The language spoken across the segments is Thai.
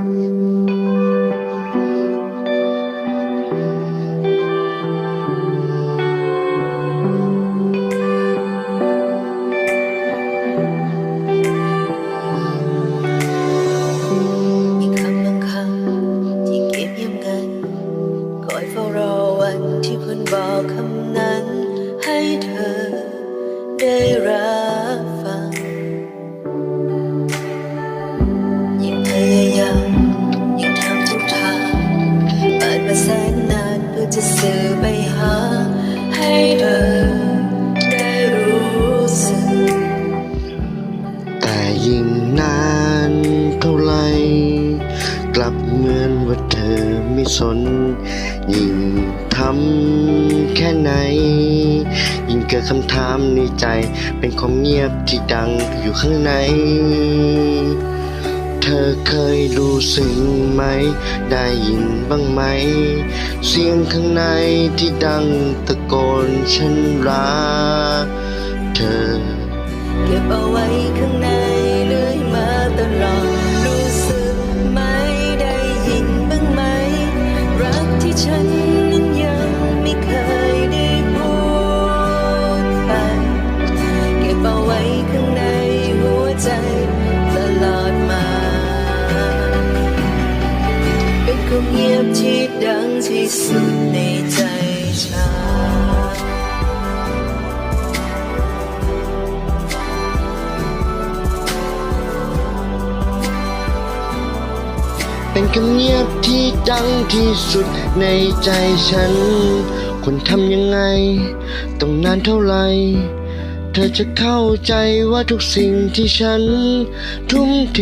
บางคำที่เก็บเงียบงันคอยเฝ้ารอวันที่คุณบอกคำนั้นให้เธอได้รับฟัง จะสื่อไปหาให้เธอได้รู้สึก แต่ยิ่งนานเท่าไร กลับเหมือนว่าเธอไม่สน ยิ่งทำแค่ไหน ยิ่งเกิดคำถามในใจ เป็นความเงียบที่ดังอยู่ข้างใน เคยรู้สึกไหม ได้ยินบ้างไหม เสียงข้างในที่ดังตะโกนฉันรักเธอ เก็บเอาไว้ข้างใน บที่ดังที่สุดในใจฉันเป็นคำเงียบที่ดังที่สุดในใจฉันควรทำยังไง ต้องนานเท่าไหร่เธอจะเข้าใจว่าทุกสิ่งที่ฉัน ทุ่มเท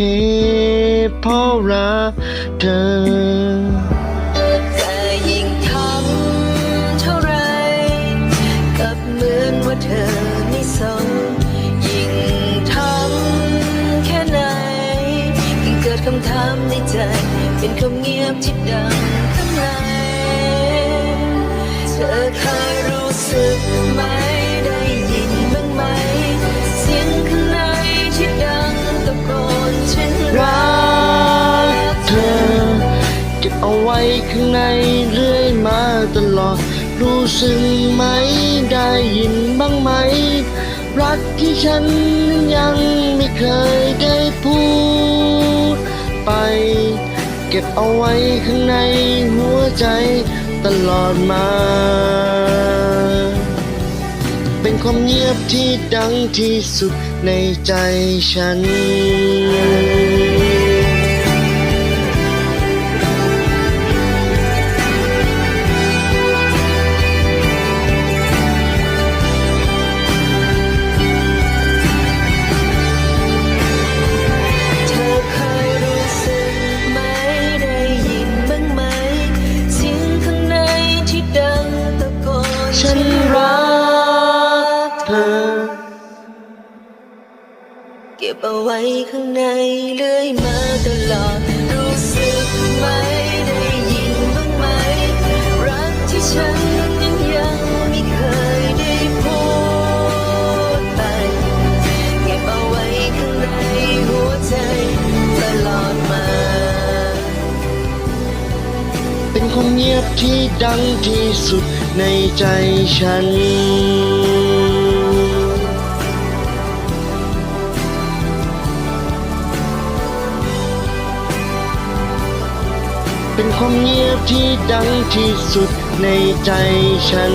เพราะรักเธอ ถามในใจ เป็นคำเงียบที่ดังข้างในเธอเคยรู้สึกไหมได้ยินบ้างไหม เสียงข้างในที่ดังตะโกนฉันรักเธอเก็บเอาไว้ข้างในเรื่อยมาตลอด รู้สึกไหมได้ยินบ้างไหม รักที่ฉันนั้นยังไม่เคยได้พูด ก็บเอาไว้ข้างในหัวใจตลอดมา เป็นความเงียบที่ดังที่สุดในใจฉัน ฉันรักเธอ เก็บเอาไว้ข้างในเรื่อยมาตลอดรู้สึกไหม ความเงียบที่ดังที่สุดในใจฉัน เป็นความเงียบที่ดังที่สุดในใจฉัน